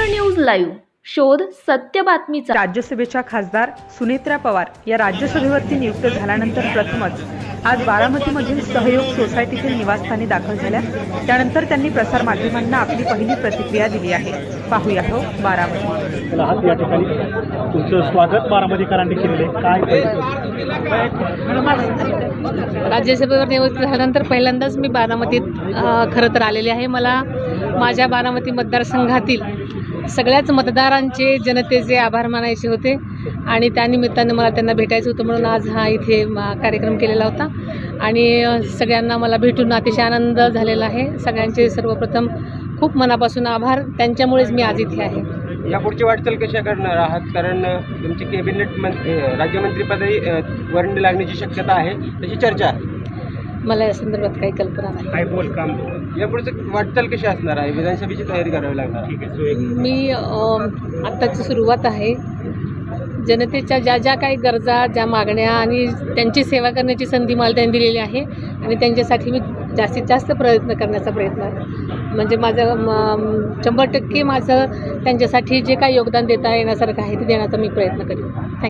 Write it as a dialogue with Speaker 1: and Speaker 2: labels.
Speaker 1: Live शोध सत्य बातमीचा.
Speaker 2: राज्यसभेच्या खासदार सुनेत्रा पवार या राज्यसभेवरती नियुक्त झाल्यानंतर प्रथमच आज बारामतीमधील सहयोग सोसायटीतील निवासस्थानी दाखल झाल्या. त्यानंतर त्यांनी प्रसारमाध्यमांना आपली पहिली प्रतिक्रिया दिली आहे. पाहूया हो बारामती.
Speaker 3: या ठिकाणी. तुमचं स्वागत बारामतीकरांनी केलेलं आहे. काय
Speaker 4: राज्यसभेवर निवृत्त झाल्यानंतर पहिल्यांदाच मी बारामतीत खरं तर आलेले आहे. मला माझ्या बारामती मतदारसंघातील सगळ्याच मतदारांचे जनतेचे आभार मानायचे होते आणि त्यानिमित्तानं मला त्यांना भेटायचं होतं म्हणून आज हा इथे कार्यक्रम केलेला होता. आणि सगळ्यांना मला भेटून अतिशय आनंद झालेला आहे. सगळ्यांचे सर्वप्रथम खूप मनापासून आभार. त्यांच्यामुळेच मी आज इथे आहे.
Speaker 5: यापुढची वाटचाल कशा करणार आहात? कारण तुमची कॅबिनेट मंत्री राज्यमंत्रीपदही अ, वर्णी लागण्याची शक्यता आहे. त्याची चर्चा आहे.
Speaker 4: मला या संदर्भात काही कल्पना नाही.
Speaker 3: काय बोल काम?
Speaker 5: यापुढचं वाटचाल कशी असणार आहे? विधानसभेची तयारी करावी लागणार.
Speaker 3: ठीक आहे.
Speaker 4: मी आत्ताची सुरुवात आहे. जनतेच्या ज्या ज्या काही गरजा ज्या मागण्या आणि त्यांची सेवा करण्याची संधी मला त्यांनी दिलेली आहे आणि त्यांच्यासाठी मी जास्तीत जास्त प्रयत्न करण्याचा प्रयत्न आहे. म्हणजे माझं म, शंभर टक्के माझं त्यांच्यासाठी जे काही योगदान देता येण्यासारखं आहे ते देण्याचा मी प्रयत्न करेन. थँक्यू